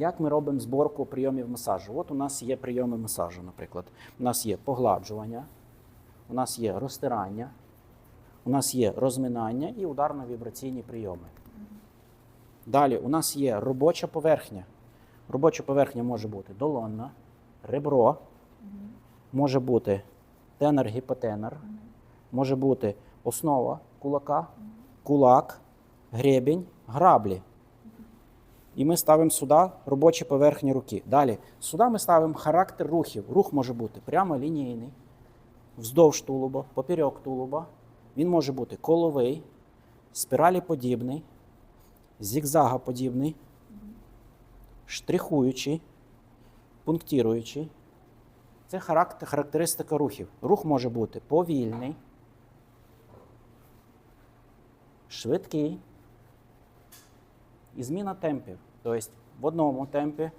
Як ми робимо зборку прийомів масажу? От у нас є прийоми масажу, наприклад. У нас є погладжування, у нас є розтирання, у нас є розминання і ударно-вібраційні прийоми. Далі у нас є робоча поверхня. Робоча поверхня може бути долонна, ребро, може бути тенер-гіпотенер, може бути основа кулака, кулак, гребінь, граблі. І ми ставимо сюди робочі поверхні руки. Далі, сюди ми ставимо характер рухів. Рух може бути прямо лінійний, вздовж тулуба, поперек тулуба. Він може бути коловий, спіраліподібний, зігзагоподібний, штрихуючий, пунктіруючий. Це характер, характеристика рухів. Рух може бути повільний, швидкий і зміна темпів. Тобто в одному темпі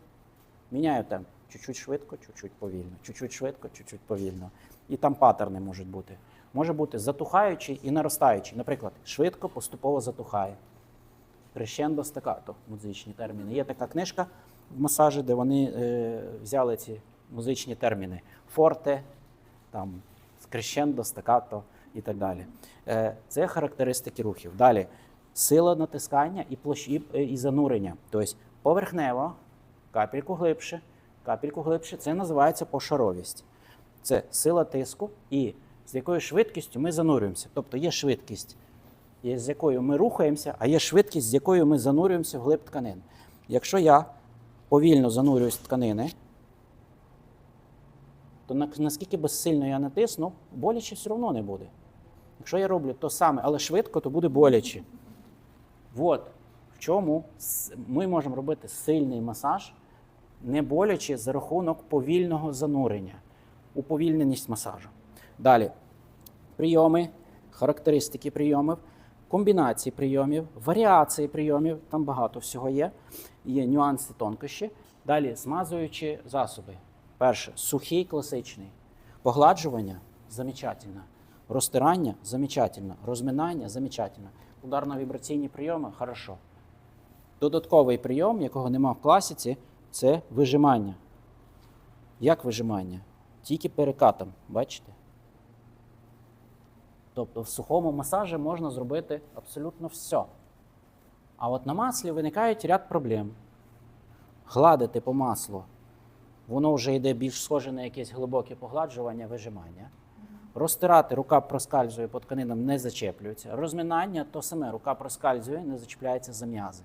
міняю темп. Чуть-чуть швидко, чуть-чуть повільно, чуть-чуть швидко, чуть-чуть повільно. І там паттерни можуть бути. Може бути затухаючий і наростаючий. Наприклад, швидко, поступово затухає. Crescendo стакато музичні терміни. Є така книжка в масажі, де вони е, взяли ці музичні терміни: форте, там, crescendo, стакато і так далі. Е, це характеристики рухів. Далі сила натискання і площі е, і занурення. Тобто поверхнево, капельку глибше, капельку глибше. Це називається пошаровість. Це сила тиску і з якою швидкістю ми занурюємося. Тобто є швидкість, з якою ми рухаємося, а є швидкість, з якою ми занурюємося в глиб тканин. Якщо я повільно занурююсь в тканини, то наскільки би сильно я натисну, боляче все одно не буде. Якщо я роблю то саме, але швидко, то буде боляче. От в чому ми можемо робити сильний масаж, не боляче за рахунок повільного занурення, уповільненість масажу. Далі прийоми, характеристики прийомів, комбінації прийомів, варіації прийомів, там багато всього є. Є нюанси тонкощі. Далі змазуючі засоби. Перше сухий класичний. Погладжування замечательно. Розтирання замечательно. Розминання замечательно. Ударно-вібраційні прийоми хорошо. Додатковий прийом, якого нема в класіці, це вижимання. Як вижимання? Тільки перекатом, бачите? Тобто в сухому масажі можна зробити абсолютно все. А от на маслі виникають ряд проблем. Гладити по маслу, воно вже йде більш схоже на якесь глибоке погладжування, вижимання. Розтирати, рука проскальзує по тканинам, не зачеплюється. Розминання то саме, рука проскальзує, не зачіпляється за м'язи.